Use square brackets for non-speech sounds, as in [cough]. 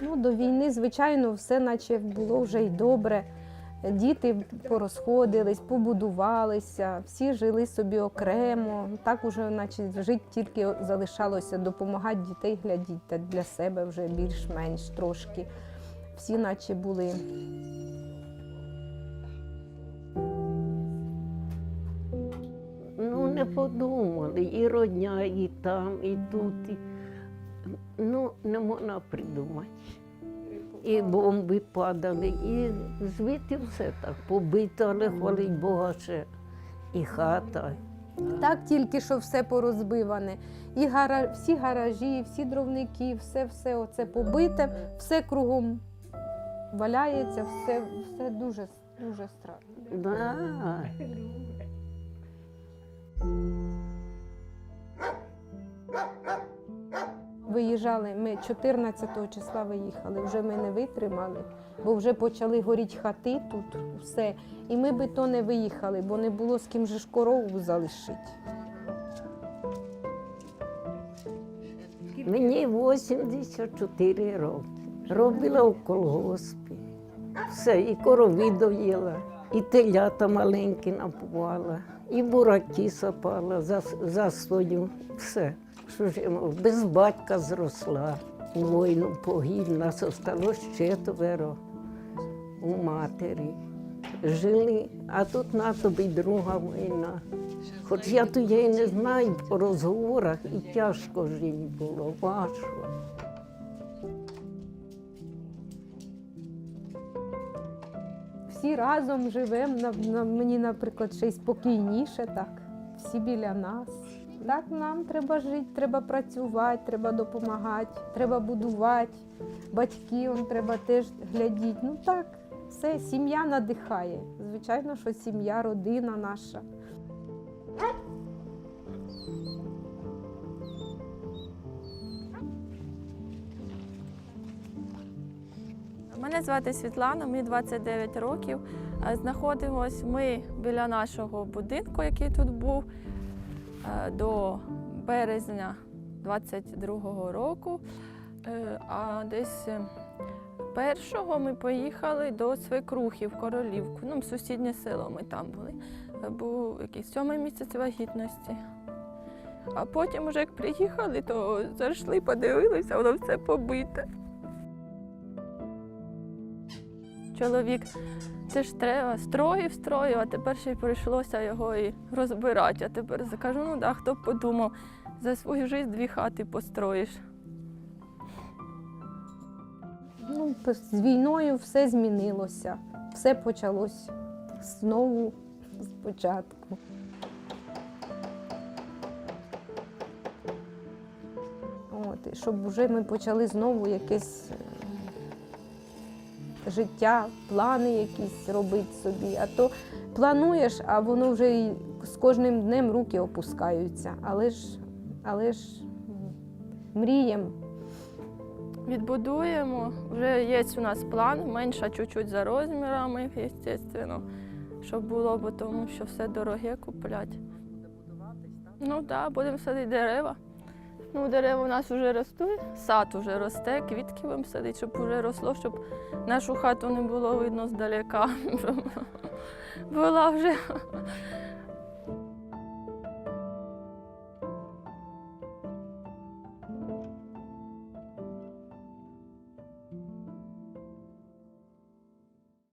Ну, до війни, звичайно, все наче було вже й добре. Діти порозходились, побудувалися, всі жили собі окремо. Так уже, наче жити тільки залишалося допомагати дітей глядіти для себе вже більш-менш трошки. Всі наче були. Ну, не подумали. І родня, і там, і тут. І... Не можна придумати. І бомби падали, і звідти все так побито, але хвалить Бога ще. І хата. Так тільки що все порозбиване. І гара... всі гаражі, всі дровники, все, все оце побите, все кругом валяється, все, все дуже, дуже страшно. Да. Виїжджали, ми 14 числа виїхали, вже ми не витримали, бо вже почали горіти хати тут, все. І ми би то не виїхали, бо не було з ким же ж корову залишити. Мені 84 роки. Робила в колгоспі. Все, і корові доїла, і телята маленькі напувала, і бураки сапала за, за свою. Все. Що ж я без батька зросла. У війну погиб, нас осталось четверо у матері. Жили, а тут на тобі друга війна. Хоч я то її не знаю по розговорах, і тяжко жити було, важко. Всі разом живемо, мені, наприклад, ще й спокійніше так. Всі біля нас. Так нам треба жити, треба працювати, треба допомагати, треба будувати. Батьки он треба теж глядіти. Ну так, все, сім'я надихає. Звичайно, що сім'я, родина наша. Мене звати Світлана, мені 29 років. Е, Знаходимось ми біля нашого будинку, який тут був до березня 22-го року. Е, А десь е, першого ми поїхали до свекрухи в Королівку. Ну, сусіднє село ми там були. Е, Був якийсь сьомий місяць вагітності. А потім, вже як приїхали, то зайшли, подивилися, воно все побите. Чоловік, це ж треба, строїв, строїв, а тепер ще й прийшлося його і розбирати. А тепер закажу, ну да, хто б подумав, за свою життя дві хати построїш. Ну, з війною все змінилося, все почалось знову спочатку. От, і щоб вже ми почали знову якесь життя, плани якісь робити собі. А то плануєш, а воно вже з кожним днем руки опускаються. Але ж, але ж м, мрієм. Відбудуємо. Вже є у нас план, менша чуть-чуть за розмірами, звісно, щоб було, бо тому що все дороге купляти. Ну так, да, будемо садити дерева. Ну, дерева у нас вже ростуть, сад вже росте, квітки вам садить, щоб вже росло, щоб нашу хату не було видно здалека. [laughs] Була вже